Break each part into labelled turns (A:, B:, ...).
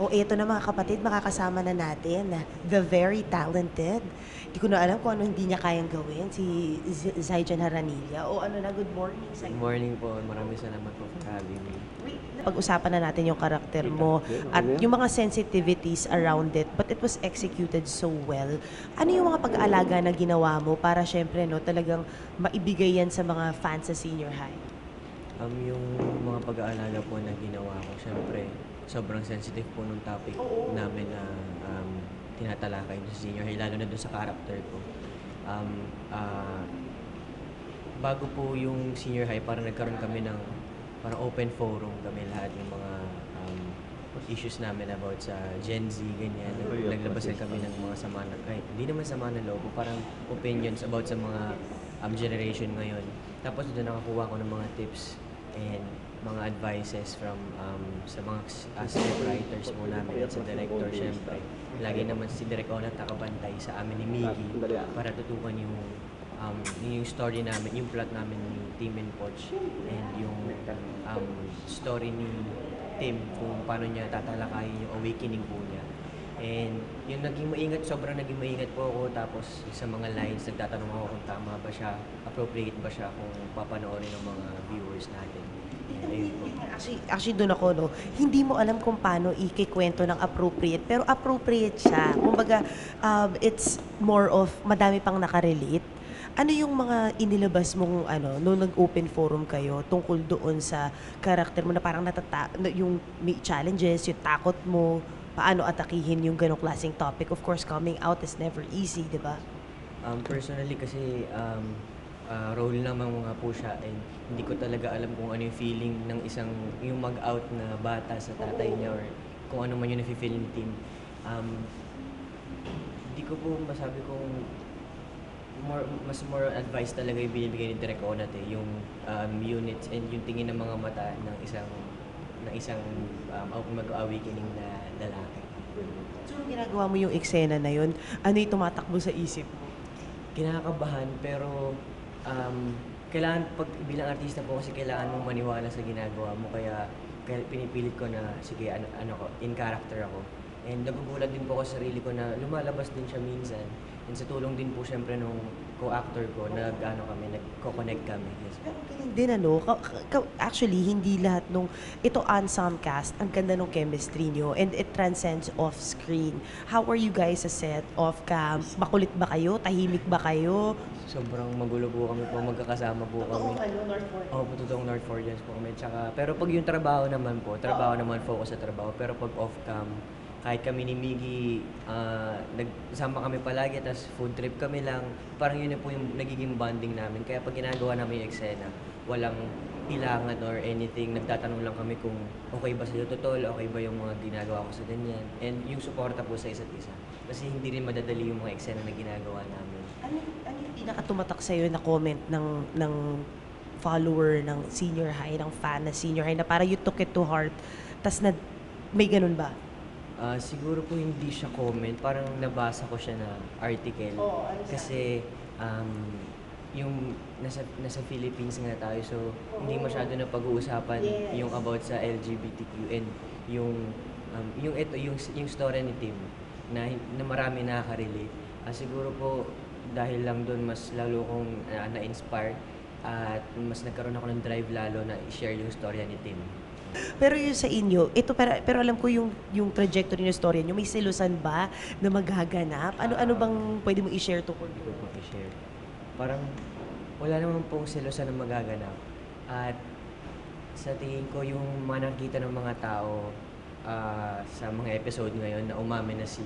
A: O eto na mga kapatid, makakasama na natin na the very talented. Hindi ko na alam kung ano hindi niya kayang gawin, si Z- Zaijan Haranilla. O ano na, good morning,
B: Good
A: Zaijan.
B: morning po. Maraming salamat po for having me.
A: Pag-usapan na natin yung karakter mo at yung mga sensitivities around it, but it was executed so well. Ano yung mga pag-aalaga na ginawa mo para syempre no, talagang maibigay yan sa mga fans sa senior high?
B: Um, yung mga pag-aalaga po na ginawa ko, syempre, sobrang sensitive po nung topic namin na um, tinatalakay sa senior high, lalo na doon sa character ko. Um, ah, bago po yung senior high, parang nagkaroon kami ng parang open forum kami lahat yung mga um, issues namin about sa Gen Z, ganyan. Nag- Naglabasan kami ng mga sama ng, ay, hindi naman sama ng loob, parang opinions about sa mga um, generation ngayon. Tapos doon nakakuha ko ng mga tips and mga advices from um, sa mga uh, script writers po namin at sa director, syempre. Lagi naman si Direk Onat nakabantay sa amin ni Miggy para tutukan yung um, yung story namin, yung plot namin ni Tim and Poch and yung um, story ni Tim kung paano niya tatalakayin yung awakening po niya. And yung naging maingat, sobrang naging maingat po ako. Tapos sa mga lines, nagtatanong ako kung tama ba siya, appropriate ba siya kung papanoorin ng mga viewers natin.
A: Actually, actually doon ako, no, hindi mo alam kung paano ikikwento ng appropriate, pero appropriate siya. Kumbaga, um, it's more of, madami pang nakarelate. Ano yung mga inilabas mong, ano, nung nag-open forum kayo tungkol doon sa karakter mo na parang natata, na yung may challenges, yung takot mo, paano atakihin yung ganong klaseng topic. Of course, coming out is never easy, di ba?
B: Um, personally kasi um, ah, role naman mga po siya and hindi ko talaga alam kung ano yung feeling ng isang yung mag-out na bata sa tatay niya or kung ano man yung nafe-feel ni Tim. Um, hindi ko po masabi kung more, mas more advice talaga yung binibigay ni Direk Onat eh, yung um, units and yung tingin ng mga mata ng isang ng isang um, mag-awakening na lalaki.
A: So, ginagawa mo yung eksena na yun, ano yung tumatakbo sa isip mo?
B: kinakabahan pero um, kailangan pag bilang artista po kasi kailangan mong maniwala sa ginagawa mo kaya kaya pinipilit ko na sige ano, ano ko in character ako and nagugulat din po ako sa sarili ko na lumalabas din siya minsan and sa tulong din po syempre nung co-actor ko nag ano kami nagko-connect kami yes
A: Pero galing din ano, ka- ka- actually hindi lahat nung, ito ensemble cast, ang ganda ng chemistry nyo and it transcends off screen. How are you guys sa set, off cam? Makulit ba kayo? Tahimik ba kayo?
B: sobrang magulo po kami po magkakasama po kami Oo, po totoong North Floridians po kami. Tsaka, pero pag yung trabaho naman po, trabaho naman, focus sa trabaho. Pero pag off-cam, kahit kami ni Miggy, ah, nagsama kami palagi, tapos food trip kami lang, parang yun na po yung nagiging bonding namin. Kaya pag ginagawa namin yung eksena, walang ilangan or anything, nagtatanong lang kami kung okay ba sa'yo totoo, okay ba yung mga ginagawa ko sa ganyan. And yung suporta po sa isa't isa. Kasi hindi rin madadali yung mga eksena na ginagawa namin.
A: Ano, ano yung pinakatumatak sa'yo na comment ng, ng follower ng senior high, ng fan na senior high, na para you took it to heart, tas na, may ganun ba?
B: Ah, siguro po hindi siya comment, parang nabasa ko siya na article.
A: Oo, ano?
B: Kasi um, yung nasa nasa Philippines nga tayo so hindi masyado na pag-uusapan
A: Yes.
B: yung about sa LGBTQ and yung um, yung ito yung yung story ni Tim na na marami nakaka-relate. Ah, siguro po dahil lang doon mas lalo kong ah, na-inspire at mas nagkaroon ako ng drive lalo na i-share yung storya ni Tim.
A: Pero yung sa inyo, ito pero, pero alam ko yung yung trajectory ng story niyo, may silusan ba na maghaganap? Ano ano bang pwede mo i-share to
B: Hindi ko po i-share. Parang wala naman pong selosan na magaganap. At sa tingin ko yung mga nakita ng mga tao ah, sa mga episode ngayon na umamin na si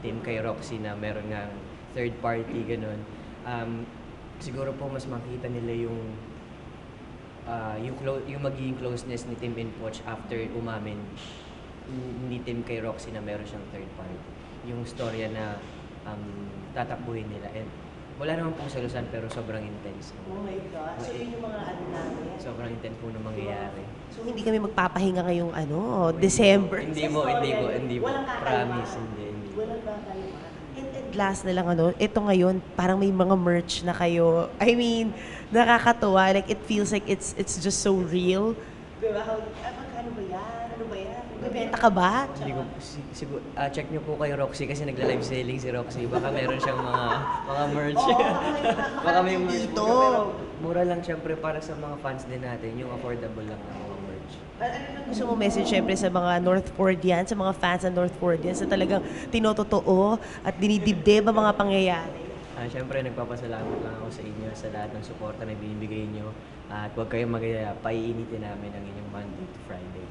B: Tim kay Roxy na meron nga third party, ganun. Um, siguro po mas makita nila yung ah, yung, clo- yung magiging closeness ni Tim and Poch after umamin ni Tim kay Roxy na meron siyang third party. Yung storya na um, tatakbuhin nila. And wala naman pong salusan pero sobrang intense.
A: Oh my God. So yun yung mga ano namin.
B: Sobrang intense po na mangyayari.
A: So hindi kami magpapahinga ngayong ano, December.
B: Hindi mo, hindi mo, hindi mo. Promise, hindi, hindi.
A: Walang kakalma. Last na lang ano, ito ngayon, parang may mga merch na kayo. I mean, nakakatuwa. Like, it feels like it's it's just so real. Di ba? How, ah, magkano ba yan? Ano ba yan? May benta ka ba?
B: Hindi ko, si- sigur, ah, check niyo po kay Roxy kasi nagla-live selling si Roxy. Baka meron siyang mga mga merch.
A: Oo,
B: Baka may merch
A: dito.
B: mura lang syempre para sa mga fans din natin. Yung affordable lang merch.
A: Ano lang gusto mo message syempre sa mga North Fordians, sa mga fans ng North Fordians na talagang tinototoo at dinidibdib ang mga pangyayari?
B: Ah, syempre, nagpapasalamat lang ako sa inyo sa lahat ng suporta na binibigay niyo. At huwag kayong magaya, paiinitin namin ang inyong Monday to Friday.